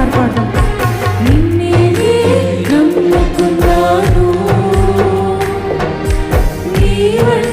You were